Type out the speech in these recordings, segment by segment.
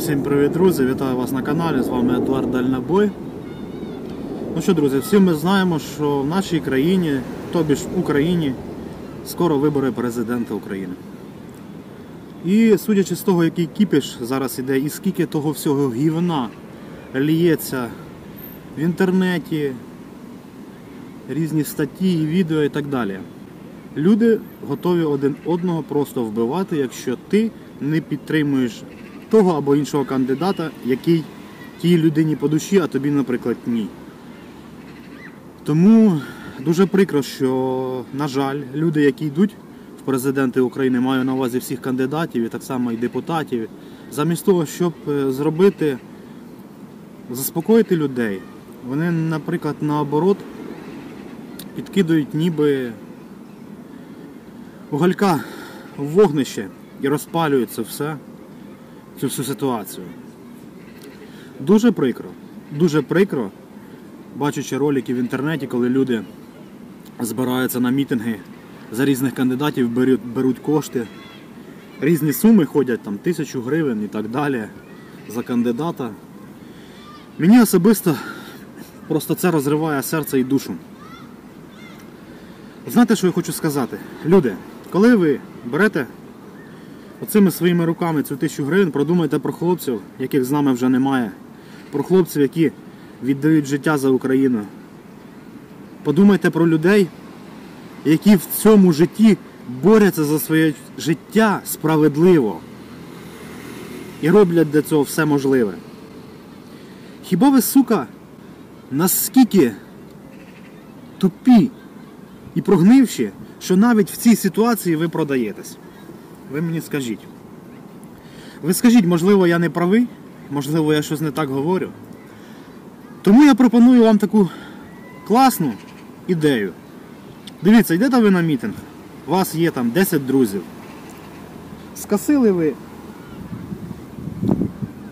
Всім привіт, друзі! Вітаю вас на каналі. З вами Едуард Дальнобой. Ну що, друзі, всі ми знаємо, що в нашій країні, тобі ж в Україні, скоро вибори президента України. І судячи з того, який кіпіш зараз іде, і скільки того всього гівна ліється в інтернеті, різні статті, відео і так далі. Люди готові один одного просто вбивати, якщо ти не підтримуєш того або іншого кандидата, який тій людині по душі, а тобі, наприклад, ні. Тому дуже прикро, що, на жаль, люди, які йдуть в президенти України, маю на увазі всіх кандидатів і так само і депутатів, замість того, щоб е, зробити, заспокоїти людей, вони, наприклад, наоборот, підкидують ніби уголька в вогнище і розпалюють це все, цю всю ситуацію. Дуже прикро, дуже прикро, бачучи ролики в інтернеті, коли люди збираються на мітинги за різних кандидатів, беруть, беруть кошти. Різні суми ходять, там тисячу гривень і так далі за кандидата. Мені особисто просто це розриває серце і душу. Знаєте, що я хочу сказати? Люди, коли ви берете оцими своїми руками цю тисячу гривень, продумайте про хлопців, яких з нами вже немає, про хлопців, які віддають життя за Україну. Подумайте про людей, які в цьому житті борються за своє життя справедливо і роблять для цього все можливе. Хіба ви, сука, наскільки тупі і прогнивші, що навіть в цій ситуації ви продаєтесь? Ви мені скажіть. Ви скажіть, можливо, я не правий, можливо, я щось не так говорю. Тому я пропоную вам таку класну ідею. Дивіться, йдете ви на мітинг, у вас є там 10 друзів. Скасили ви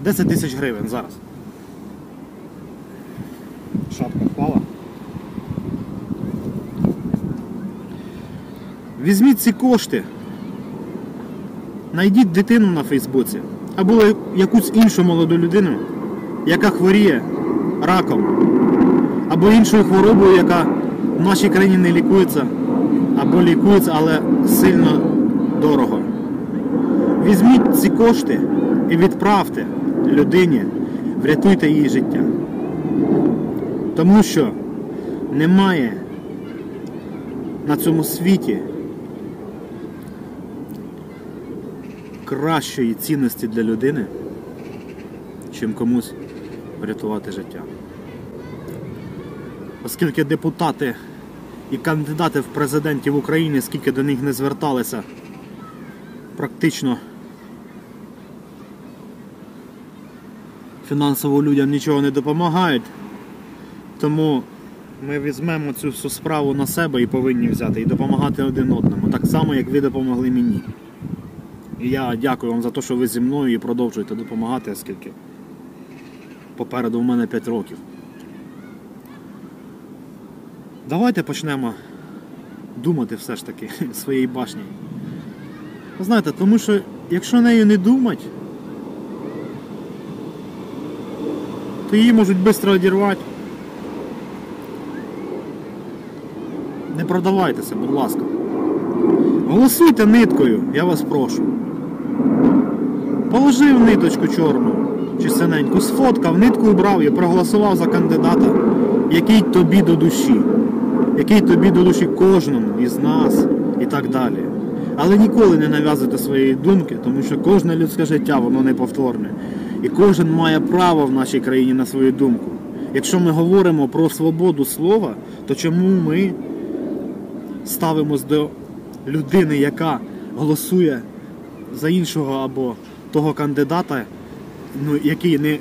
10 тисяч гривень зараз. Шапка впала. Візьміть ці кошти, знайдіть дитину на Фейсбуці або якусь іншу молоду людину, яка хворіє раком, або іншою хворобою, яка в нашій країні не лікується, або лікується, але сильно дорого. Візьміть ці кошти і відправте людині, врятуйте її життя. Тому що немає на цьому світі кращої цінності для людини, чим комусь врятувати життя. Оскільки депутати і кандидати в президенти в Україні, скільки до них не зверталися, практично фінансово людям нічого не допомагають. Тому ми візьмемо цю всю справу на себе і повинні взяти і допомагати один одному, так само, як ви допомогли мені. І я дякую вам за те, що ви зі мною і продовжуєте допомагати, оскільки попереду в мене 5 років. Давайте почнемо думати все ж таки своєю башнею. Знаєте, тому що якщо нею не думати, то її можуть швидко одірвати. Не продавайтеся, будь ласка. Голосуйте ниткою, я вас прошу. Положив ниточку чорну чи синеньку, сфоткав, нитку убрав і проголосував за кандидата, який тобі до душі, який тобі до душі кожному із нас і так далі. Але ніколи не нав'язуйте своєї думки, тому що кожне людське життя воно неповторне. І кожен має право в нашій країні на свою думку. Якщо ми говоримо про свободу слова, то чому ми ставимось до людини, яка голосує за іншого або того кандидата, ну, який не,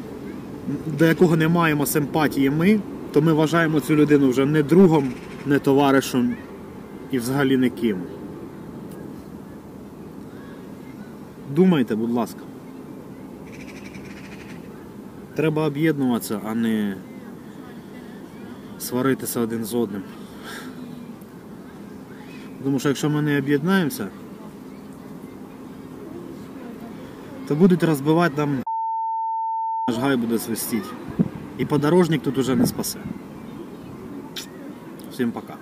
до якого не маємо симпатії ми, то ми вважаємо цю людину вже не другом, не товаришем і взагалі не ким. Думайте, будь ласка. Треба об'єднуватися, а не сваритися один з одним. Тому що якщо ми не об'єднаємося, то будуть розбивати нам аж гай буде свистіти. І подорожник тут уже не спасе. Всім пока.